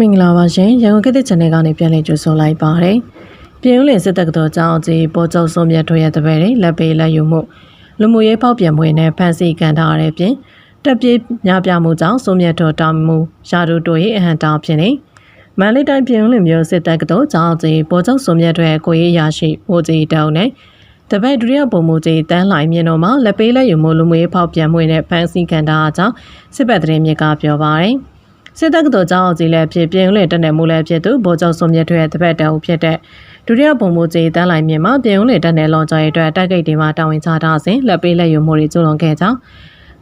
မင်္ဂလာပါရှင်ရန်ကုန်ခေတ်သစ် channel ကနေပြန်လည်ကြိုဆိုလိုက်ပါတယ်။ပြည်ဦးလင်စစ်တပ်ကတော်ကျောင်းကြီးပေါ်ကျော်စုံမြတ်တို့ရဲ့တပည့်တွေလက်ပေးလက်ယူမှုလူမှုရေးဖောက်ပြန်မှုနဲ့ဖန်ဆီးခံထားရတဲ့ပြင်တက်ပြေးများပြမှုကြောင့်စုံမြတ်တော်တာမှုရာထူးတို့ရဲ့အဟံတာဖြစ်နေမန္တလေးတိုင်းပြည်ဦးလင်မြို့စစ်တပ်ကတော်ကျောင်းကြီးပေါ်ကျော်စုံမြတ်တို့ရဲ့ကိုရေးရရှိဟိုကြီးတောင်းနဲ့တပည့်ဒုတိယပုံမှုကြီးတန်းလှိုင်မြင်တော်မှာလက်ပေးလက်ယူမှုလူမှုရေးဖောက်ပြန်မှုနဲ့ဖန်ဆီးခံထားအကြောင်းစစ်ပတ်သတင်းမြစ်ကပြောပါတယ်။ စစ်တပ်ကတော်ကြောင်းကြီးလည်းဖြစ်ပြင်းဦးလင်တက်နယ်မှုလည်းဖြစ်သူဗိုလ်ချုပ်စုံမြတ်ထွေးရဲ့တပည့်တအုပ်ဖြစ်တဲ့ဒုတိယဘုံမိုးကြီးတန်းလိုက်မြင်မှာပြင်းဦးလင်တက်နယ်လွန်ကျော်ရဲ့အတွက်တိုက်ကိတ်တွေမှာတာဝန်ချထားစဉ်လက်ပေးလက်ယူမှုတွေကျူးလွန်ခဲ့ကြောင်း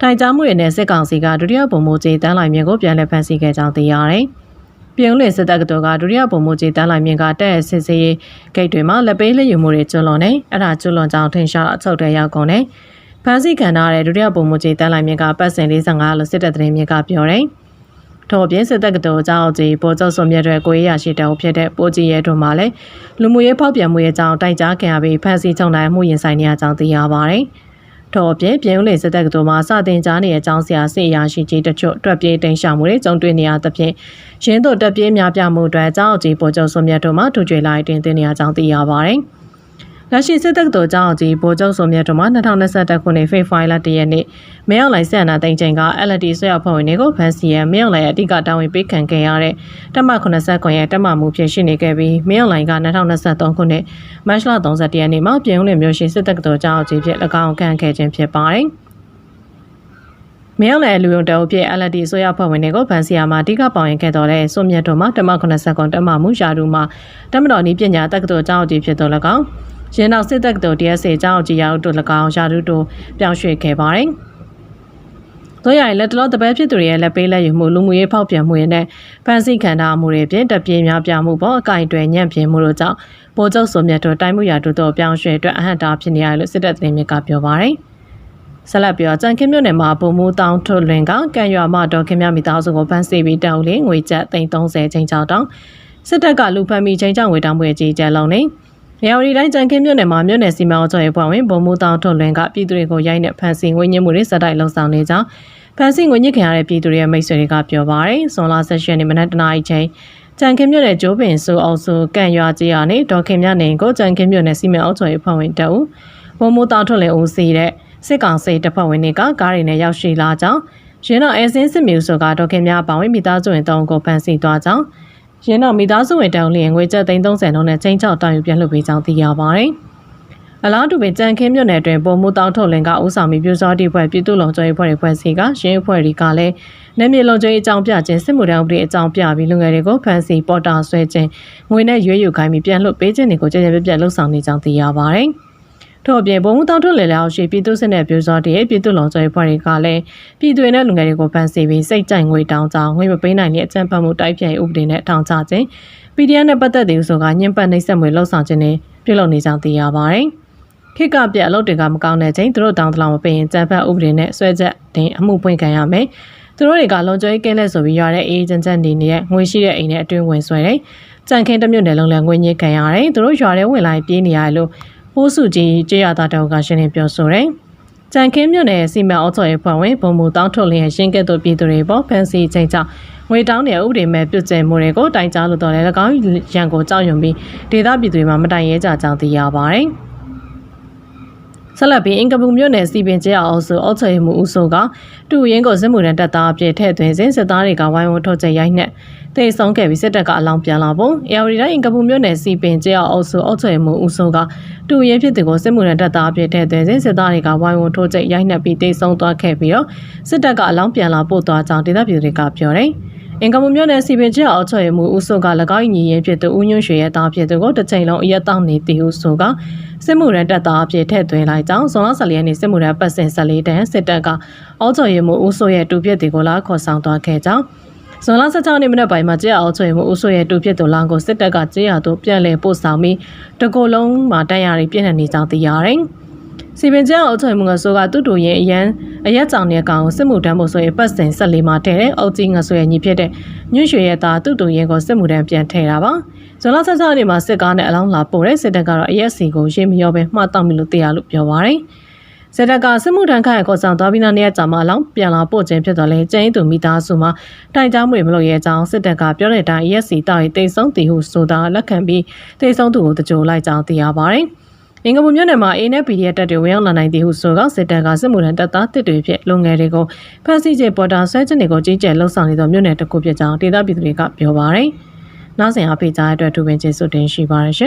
တိုင်ကြားမှုတွေနဲ့စစ်ကောင်စီကဒုတိယဘုံမိုးကြီးတန်းလိုက်မြင်ကိုပြန်လည်ဖမ်းဆီးခဲ့ကြောင်းသိရတယ်။ပြင်းဦးလင်စစ်တပ်ကတော်ကဒုတိယဘုံမိုးကြီးတန်းလိုက်မြင်ကတက်ရဲ့စစ်စေးဂိတ်တွေမှာလက်ပေးလက်ယူမှုတွေကျူးလွန်နေအဲ့ဒါကျူးလွန်ကြောင်းထင်ရှားအချုပ်တွေရောက်ကုန်နေဖမ်းဆီးခံထားတဲ့ဒုတိယဘုံမိုးကြီးတန်းလိုက်မြင်ကပတ်စင်45လို့စစ်တပ်သတင်းမြင်ကပြောတယ်။ ထို့အပြင်စစ်တပ်ကတော်အကြောင်းကြီးပေါ်ကျော်စုံမြတ်တဲ့ကိုရရရှိတောင်ဖြစ်တဲ့ပိုကြီးရဲတို့မှလည်းလူမှုရေးဖောက်ပြန်မှုရဲ့အကြောင်းတိုက်ကြားခံရပြီးဖမ်းဆီးချုံနိုင်မှုရင်ဆိုင်နေရကြောင်းသိရပါတယ်။ထို့အပြင်ပြည်ဦးလေစစ်တပ်ကတော်မှာစတင်ကြားနေတဲ့အကြောင်းဆရာစစ်အရာရှိကြီးတချို့တွက်ပြေးတင်ရှာမှုတွေကြုံတွေ့နေရသဖြင့်ရင်းတို့တက်ပြေးများပြမှုအတွက်အကြောင်းကြီးပေါ်ကျော်စုံမြတ်တို့မှထူကြွေလိုက်တင်သွင်းနေရကြောင်းသိရပါတယ်။ လက်ရှိစစ်တပ်တော်ကြောင်းကြီးဗိုလ်ချုပ်စုံမြတ်တို့မှ2021ခုနှစ်ဖေဖော်ဝါရီလ1ရက်နေ့မင်းအောင်လှိုင်ဆက်အနာသိန်းချိန်က LD ဆွေအဖွဲ့ဝင်တွေကိုဖမ်းဆီးရန်မင်းအောင်လှိုင်ရဲ့အဓိကတာဝန်ပေးခံခဲ့ရတဲ့တပ်မ89ရဲ့တပ်မမှုဖြစ်ရှိနေခဲ့ပြီးမင်းအောင်လှိုင်က2023ခုနှစ်မတ်လ31ရက်နေ့မှာပြည်ဦးလွင်မြို့ရှိစစ်တပ်တော်ကြောင်းကြီးဖြစ်၎င်းခံခဲ့ခြင်းဖြစ်ပါတယ်။မင်းအောင်လှိုင်လူယုံတအုပ်ဖြစ် LD ဆွေအဖွဲ့ဝင်တွေကိုဖမ်းဆီးရမှာအဓိကပေါဝင်ခဲ့တော်တဲ့စွန်မြတ်တို့မှတပ်မ89တပ်မမှုရာထူးမှာတပ်မတော်ဤပညာတက္ကသိုလ်ကြောင်းကြီးဖြစ်တော်၎င်း ရင်းနောက်စစ်တပ်ကတော် DSA ကျောင်းကြီးရောက်တို့၎င်းရာထူးတို့ပြောင်းရွှေ့ခဲ့ပါတယ်။တို့ရရင်လက်တလောတပည့်ဖြစ်သူတွေရဲ့လက်ပေးလက်ယူမှုလူမှုရေးဖောက်ပြန်မှုရဲ့နဲ့ဖန်ဆီးခံထားမှုတွေပြင်တပြေးများပြမှုပေါ်အကင်တွေညံ့ပြင်းမှုတို့ကြောင့်ဗိုလ်ချုပ်စုံမြတ်တို့တိုင်းမှုရာထူးတို့ပြောင်းရွှေ့အတွက်အဟန့်တာဖြစ်နေရတယ်လို့စစ်တပ်သတင်းမြစ်ကပြောပါတယ်။ဆက်လက်ပြောကြံခင်းမြို့နယ်မှာပုံမူတောင်းထုတ်လွင်ကကံရွာမတော်ခင်မြမိသားစုကိုဖမ်းဆီးပြီးတောင်းလေငွေကျပ်330ချိန်ချောင်းတောင်းစစ်တပ်ကလူဖမ်းပြီးချိန်ချောင်းငွေတောင်းပွဲကြီးကျဲလုံးနေ။ မြော်ရီတိုင်းကြံခင်းမြို့နယ်မှာမြို့နယ်စီမံအုပ်ချုပ်ရေးဖွဲ့ဝင်ဗိုလ်မှူးတောင်းထွန်းလွင်ကပြည်သူတွေကိုရိုက်နှက်ဖမ်းဆီးငွေညှစ်မှုတွေစတိုက်လှုံ့ဆော်နေကြောင်းဖမ်းဆီးငွေညှစ်ခံရတဲ့ပြည်သူတွေရဲ့မိတ်ဆွေတွေကပြောပါရယ်။ဇွန်လ16ရက်နေ့မနက်တနာရီချိန်ကြံခင်းမြို့နယ်ကျိုးပင်စုအုပ်စုကန့်ရွာကြီးကနေဒေါ်ခင်မြနေကိုကြံခင်းမြို့နယ်စီမံအုပ်ချုပ်ရေးဖွဲ့ဝင်တအုပ်ဗိုလ်မှူးတောင်းထွန်းလွင်ဦးစီးတဲ့စစ်ကောင်စီတပ်ဖွဲ့ဝင်တွေကကားတွေနဲ့ရောက်ရှိလာကြောင်းရင်းတော့အဲစင်းစစ်မျိုးဆိုကဒေါ်ခင်မြပါဝင်မိသားစုဝင်တောင်းကိုဖမ်းဆီးသွားကြောင်း ရင်းတော့မိသားစုဝင်တောင်းလျင်ငွေကျပ်330လုံးနဲ့ချင်းချောက်တောင်းယူပြန်လွှတ်ပေးကြောင်းသိရပါတယ်။အလားတူပင်ကြံခင်းမြို့နယ်တွင်ပုံမှုတောင်းထုတ်လင်ကဦးဆောင်ပြီးပြူစောတိဖွဲ့ပြည်သူ့လုံခြုံရေးဖွဲ့တွေဖွဲ့စည်းကရင်းအဖွဲ့တွေကလည်းနယ်မြေလုံခြုံရေးအကြောင်းပြခြင်းစစ်မှုထမ်းဥပဒေအကြောင်းပြပြီးလူငယ်တွေကိုဖမ်းဆီးပေါ်တာဆွဲခြင်းငွေနဲ့ရွေးယူခိုင်းပြီးပြန်လွှတ်ပေးခြင်းတွေကိုကြည်ကြဲပြပြလှုပ်ဆောင်နေကြောင်းသိရပါတယ်။ ထို့အပြင်ဘုံမှုတောင်းထုတ်လေလောက်ရှိပြည်သူစစ်နဲ့ပြူစောတည်းပြည်သူလုံခြုံရေးဖွဲ့တွေကလည်းပြည်သူနဲ့လူငယ်တွေကိုဖမ်းဆီးပြီးစိတ်ကြိုက်ငွေတောင်းကြောင်းငွေမပေးနိုင်တဲ့အကြမ်းဖက်မှုတိုက်ဖျက်ရေးဥပဒေနဲ့ထောင်ချခြင်း PDF နဲ့ပတ်သက်သူဆိုကညှဉ်းပန်းနှိပ်စက်မှုလှုပ်ဆောင်ခြင်းနဲ့ပြုလုပ်နေကြောင်းသိရပါတယ်။ခေတ်ကပြအလုပ်တွေကမကောင်းတဲ့ချိန်သူတို့တောင်းတလောင်မပေးရင်ကြမ်းဖက်ဥပဒေနဲ့ဆွဲချက်တင်အမှုပွင့်ခံရမယ်။သူတို့တွေကလုံခြုံရေးကင်းလဲဆိုပြီးရတဲ့အေးဂျင့်ချက်နေနေတဲ့ငွေရှိတဲ့အိမ်နဲ့အတွင်းဝင်ဆွဲတယ်။ကြံခင်းတစ်မြို့နယ်လုံးလည်းငွေညစ်ခံရတယ်။သူတို့ရွာထဲဝင်လာပြေးနေရတယ်လို့ ပိုးစုကြီးကြေးရသားတောက်ကရှင်းလင်းပြောဆိုတယ်။ကြံခင်းမြို့နယ်စီမံအုပ်ချုပ်ရေးဖွဲ့ဝင်ဘုံမူတောင်းထုတ်လျက်ရှင်းကဲ့သို့ပြည်သူတွေပေါ်ဖန်စီချိန်ကြောင့်ငွေတောင်းတဲ့ဥပဒေမဲ့ပြုတ်ကျဲမှုတွေကိုတိုင်ကြားလို့တော့လည်း၎င်းရန်ကိုကြောက်ရွံပြီးဒေသပြည်သူတွေမှာမတိုင်ရဲကြကြောင်းသိရပါတယ်။ ဆက်လက်ပြီးအင်ကပူမြို့နယ်စီပင်ကျဲအောင်အုပ်စုအုပ်ချုပ်ရေးမှူးဦးစိုးကတူရင်းကိုစစ်မှုထမ်းတပ်သားအဖြစ်ထည့်သွင်းစဉ်စစ်သားတွေကဝိုင်းဝန်းထုတ်ချက်ရိုက်နှက်တိတ်ဆုံးခဲ့ပြီးစစ်တပ်ကအလောင်းပြန်လာပုံအေရီတိုင်းအင်ကပူမြို့နယ်စီပင်ကျဲအောင်အုပ်စုအုပ်ချုပ်ရေးမှူးဦးစိုးကတူရင်းဖြစ်သူကိုစစ်မှုထမ်းတပ်သားအဖြစ်ထည့်သွင်းစဉ်စစ်သားတွေကဝိုင်းဝန်းထုတ်ချက်ရိုက်နှက်ပြီးတိတ်ဆုံးသွားခဲ့ပြီးတော့စစ်တပ်ကအလောင်းပြန်လာပို့သွားကြောင်းဒေသပြည်တွေကပြောတယ် အင်ကမမျိုးနဲ့စီပင်ကျအောက်ချေမှုဦးဆိုက၎င်းညီရင်ဖြစ်သူဦးညွန့်ရွှေရဲ့သားဖြစ်သူကိုတစ်ချိန်လုံးအရက်တောက်နေသည်ဟုဆိုကစစ်မှုရန်တပ်သားအဖြစ်ထည့်သွင်းလိုက်ကြောင်းဇွန်လ14ရက်နေ့စစ်မှုရန်ပတ်စင်14တန်းစစ်တပ်ကအောက်ချေမှုဦးဆိုရဲ့တူပြစ်တွေကိုလာခေါ်ဆောင်သွားခဲ့ကြောင်းဇွန်လ16ရက်နေ့မနက်ပိုင်းမှာကြေးအောင်ချွေမှုဦးဆိုရဲ့တူဖြစ်သူလောင်းကိုစစ်တပ်ကကြေးရသို့ပြန်လည်ပို့ဆောင်ပြီးတကိုယ်လုံးမှာတိုက်ရည်ပြည့်နေကြောင်းသိရတယ်။ စီပင်ကျန်းအုပ်ချုပ်မှုငဆိုကသူ့တူရင်အရန်အရက်ကြောင်တဲ့ကောင်စစ်မှုတန်းဖို့ဆိုရင်ပတ်စင်ဆက်လေးမှာထဲတဲ့အုပ်ကြီးငဆိုရဲ့ညီဖြစ်တဲ့ညွှန်ရွှေရဲ့သားသူ့တူရင်ကိုစစ်မှုတန်းပြန်ထဲတာပါဇွန်လဆက်ဆက်နေ့မှာစစ်ကားနဲ့အလောင်းလာပို့တဲ့စစ်တပ်ကတော့အရက်စီကိုရေမရောပဲမှားတောက်ပြီလို့သိရလို့ပြောပါရယ်စစ်တပ်ကစစ်မှုထမ်းခန့်ခေါ်ဆောင်သွားပြီးနောက်နေ့ရက်ကြာမှအလောင်းပြန်လာပို့ခြင်းဖြစ်တော်လဲကျင်းသူမိသားစုမှာတိုင်ကြားမှုတွေမလုပ်ရဲကြောင်းစစ်တပ်ကပြောတဲ့အတိုင်း ESC တောက်ရီတိတ်ဆုံးတည်ဟုဆိုတာလက်ခံပြီးတိတ်ဆုံးသူကိုတကြိုလိုက်ကြောင်းသိရပါတယ်။ အင်္ဂပူမြို့နယ်မှာ A နဲ့ PDF တပ်တွေဝင်ရောက်လာနိုင်သည်ဟုဆိုတော့စစ်တပ်ကစစ်မှုထမ်းတပ်သားတစ်တွေဖြစ်လူငယ်တွေကိုဖမ်းဆီးခြင်းပေါ်တာဆွဲခြင်းတွေကိုကြီးကြပ်လှုပ်ဆောင်နေသောမြို့နယ်တစ်ခုဖြစ်ကြောင်းဒေသပြည်သူတွေကပြောပါတယ်။နောက်စဉ်အဖေကြားတဲ့အတွက်သူပင်ကျေးဇူးတင်ရှိပါတယ်ရှင်